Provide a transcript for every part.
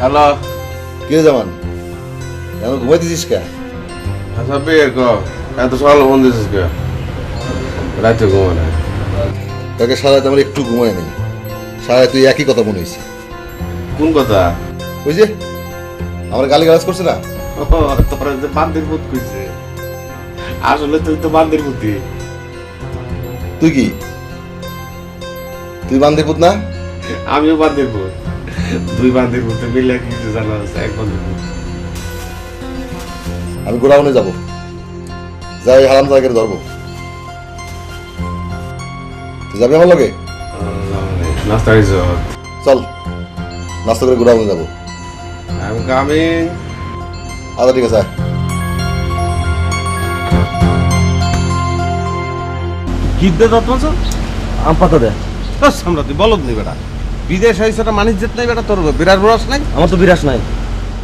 Hello. কে জামান? এখন ঘুমাইতেছিস কে? আচ্ছা বিয়ে ক এত সকালে ফোন দিছিস কে? রাতে ঘুমো না তাকে সারা আমার একটু ঘুমায় নেই। সারা তুই একই কথা মনে হয়েছে কোন কথা? ওই যে আমার গালি গালাজ করছে না? তোরা যে বান্দির পুত কইছে। আসলে তুই তো বান্দির পুতি তুই কি? তুই বান্দির পুত না? আমিও বান্দির পুত দুই বান্দির পুতে মিলে কিছু জানা আছে এক বান্দির পুত আমি গোডাউনে যাব। যাই হারাম জায়গায় ধরবো। তুই যাবি আমার লগে? নাস্তা চল নাস্তা করে গোডাউনে যাব। আমি কামিং। আচ্ছা ঠিক আছে। গিদ্দে তৎমাস আম পাতা দে। আমরা তুই বলদ নি বেটা। বিদেশ হয়েছে একটা মানিজ্য নাই বেটা তোর বিরাট বরস নাই? আমার তো বিরাস নাই।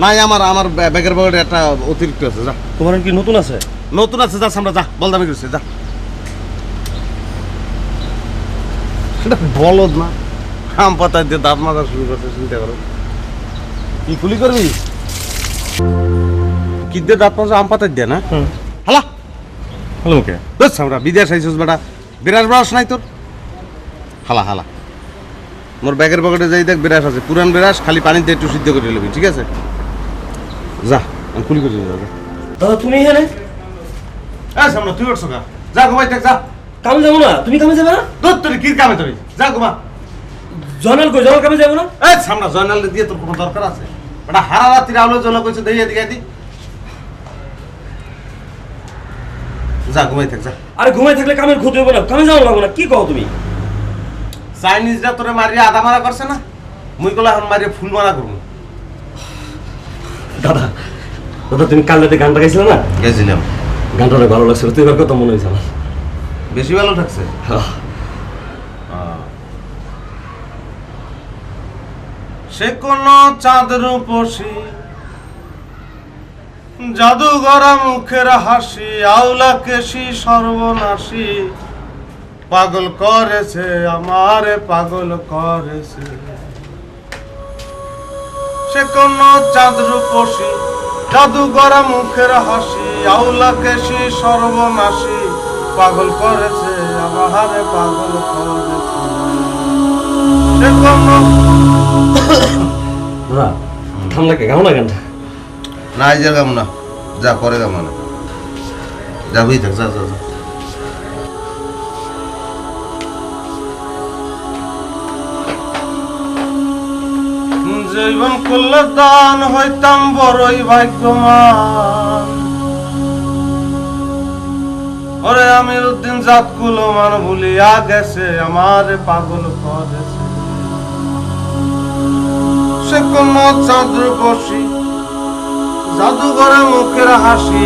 নাই আমার আমার ব্য- ব্যাগের ব্যাগের একটা অতিরিক্ত আছে যা। তোমার কি নতুন আছে? নতুন আছে যা আমরা যা বল দামি করছে যা। সেটা বলদ না। আম পাতা দিয়ে দাঁত মাজা শুরু করতে চিন্তা করো। কি কুলি করবি? কি দিয়ে দাঁত মাজা আম পাতা দিয়ে না? হালা। হ্যালো ওকে বুঝছ আমরা বিদেশ আইছিস বেটা বিরাট বরস নাই তোর? হালা হালা। মোর ব্যাগের পকেটে যাই দেখ বিরাস আছে পুরান বিরাস খালি পানিতে একটু সিদ্ধ করে নেবি ঠিক আছে? যা আমি কুলি করে যা। দাদা তুমি এখানে? এই সামনে তুই উঠছ যা ঘুমাই দেখ যা। কামে যাব না? তুমি কামে যাবে না? তোর তোর কি কামে তুই যা ঘুমা। জয়নাল কই জয়নাল কামে যাব না? এই সামনে জয়নাল দিয়ে তোর কোনো দরকার আছে? বেটা হারা রাত্রি আলো জ্বলা কইছে দেই এদিকে দি যা ঘুমাই থাক যা। আরে ঘুমাই থাকলে কামের ক্ষতি হবে না। কামে যাওয়া লাগবে না। কি কও তুমি? চাইনিজরা তোরে মারিয়া আদা মারা করছে না? মুই কলা এখন মারিয়া ফুল মারা করব। দাদা দাদা তুমি কাল রাতে গানটা গাইছিলে না? গেছিলাম। গানটা অনেক ভালো লাগছিল। তুই কথা মনে হয়েছে আমার। বেশি ভালো থাকছে সে কোন চাঁদ রূপসী জাদুগরা মুখের হাসি আউলা কেশি সর্বনাশী। পাগল করেছে আমার পাগল করেছে। সে কোন চাঁদ রূপসী জাদুগরা মুখের হাসি আউলা কেশি সর্বনাশী। পাগল করেছে আমার পাগল করেছে। সে কোন দাদা থাম গাও না না এই না। যা পরে গামো না। যা থাক যা যা। জীবন করলে দান হইতাম বড়ই ভাগ্যমান। ওরে আমির উদ্দিন জাত কুলমান ভুলিয়া গেছে, আমার পাগল করেছে। সে কোন চাঁদ্র বসি, জাদুঘরে মুখের হাসি